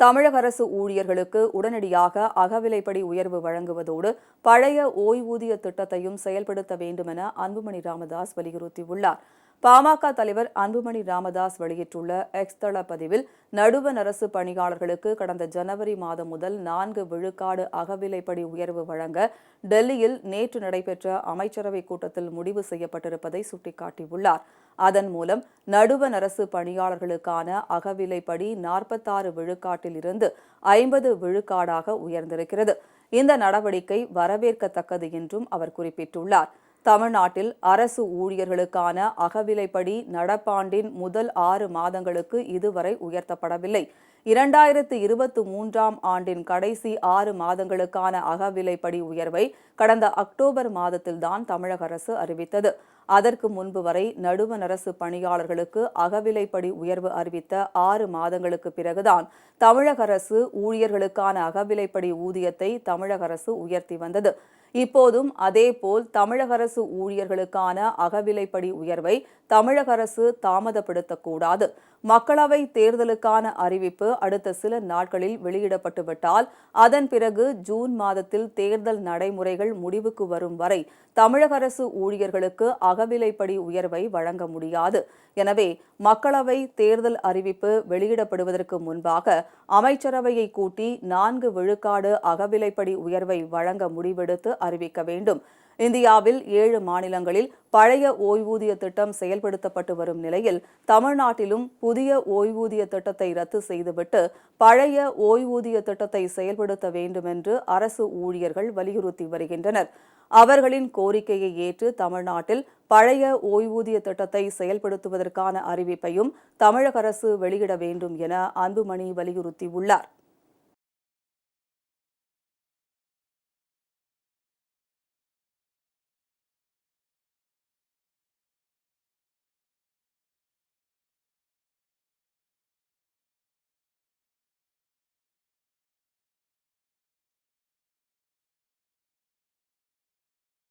தமிழக அரசு ஊழியர்களுக்கு உடனடியாக அகவிலைப்படி உயர்வு வழங்குவதோடு பழைய ஓய்வூதிய திட்டத்தையும் செயல்படுத்த வேண்டுமென அன்புமணி ராமதாஸ் வலியுறுத்தியுள்ளார். பாமக தலைவர் அன்புமணி ராமதாஸ் வெளியிட்டுள்ள எக்ஸ் தள பதிவில் நடுவண் அரசு பணியாளர்களுக்கு கடந்த ஜனவரி மாதம் முதல் நான்கு விழுக்காடு அகவிலைப்படி உயர்வு வழங்க டெல்லியில் நேற்று நடைபெற்ற அமைச்சரவைக் கூட்டத்தில் முடிவு செய்யப்பட்டிருப்பதை சுட்டிக்காட்டியுள்ளார். அதன் மூலம் நடுவண் அரசு பணியாளர்களுக்கான அகவிலைப்படி நாற்பத்தாறு விழுக்காட்டில் இருந்து ஐம்பது விழுக்காடாக உயர்ந்திருக்கிறது. இந்த நடவடிக்கை வரவேற்கத்தக்கது என்றும் அவர் குறிப்பிட்டுள்ளார். தமிழ்நாட்டில் அரசு ஊழியர்களுக்கான அகவிலைப்படி நடப்பாண்டின் முதல் ஆறு மாதங்களுக்கு இதுவரை உயர்த்தப்படவில்லை. இரண்டாயிரத்து இருபத்தி மூன்றாம் ஆண்டின் கடைசி ஆறு மாதங்களுக்கான அகவிலைப்படி உயர்வை கடந்த அக்டோபர் மாதத்தில்தான் தமிழக அரசு அறிவித்தது. அதற்கு முன்பு வரை நடுவண் அரசு பணியாளர்களுக்கு அகவிலைப்படி உயர்வு அறிவித்த ஆறு மாதங்களுக்கு பிறகுதான் தமிழக அரசு ஊழியர்களுக்கான அகவிலைப்படி ஊதியத்தை தமிழக அரசு உயர்த்தி வந்தது. இப்போதும் அதேபோல் தமிழக அரசு ஊழியர்களுக்கான அகவிலைப்படி உயர்வை தமிழக அரசு தாமதப்படுத்தக்கூடாது. மக்களவை தேர்தலுக்கான அறிவிப்பு அடுத்த சில நாட்களில் வெளியிடப்பட்டுவிட்டால் அதன் பிறகு ஜூன் மாதத்தில் தேர்தல் நடைமுறைகள் முடிவுக்கு வரும் வரை தமிழக அரசு ஊழியர்களுக்கு அகவிலைப்படி உயர்வை வழங்க முடியாது. எனவே மக்களவை தேர்தல் அறிவிப்பு வெளியிடப்படுவதற்கு முன்பாக அமைச்சரவையை கூட்டி நான்கு விழுக்காடு அகவிலைப்படி உயர்வை வழங்க முடிவெடுத்து அறிவிக்க வேண்டும். இந்தியாவில் ஏழு மாநிலங்களில் பழைய ஓய்வூதிய திட்டம் செயல்படுத்தப்பட்டு வரும் நிலையில் தமிழ்நாட்டிலும் புதிய ஓய்வூதிய திட்டத்தை ரத்து செய்துவிட்டு பழைய ஓய்வூதிய திட்டத்தை செயல்படுத்த வேண்டும் என்று அரசு ஊழியர்கள் வலியுறுத்தி வருகின்றனர். அவர்களின் கோரிக்கையை ஏற்று தமிழ்நாட்டில் பழைய ஓய்வூதிய திட்டத்தை செயல்படுத்துவதற்கான அறிவிப்பையும் தமிழக அரசு வெளியிட வேண்டும் என அன்புமணி வலியுறுத்தியுள்ளார்.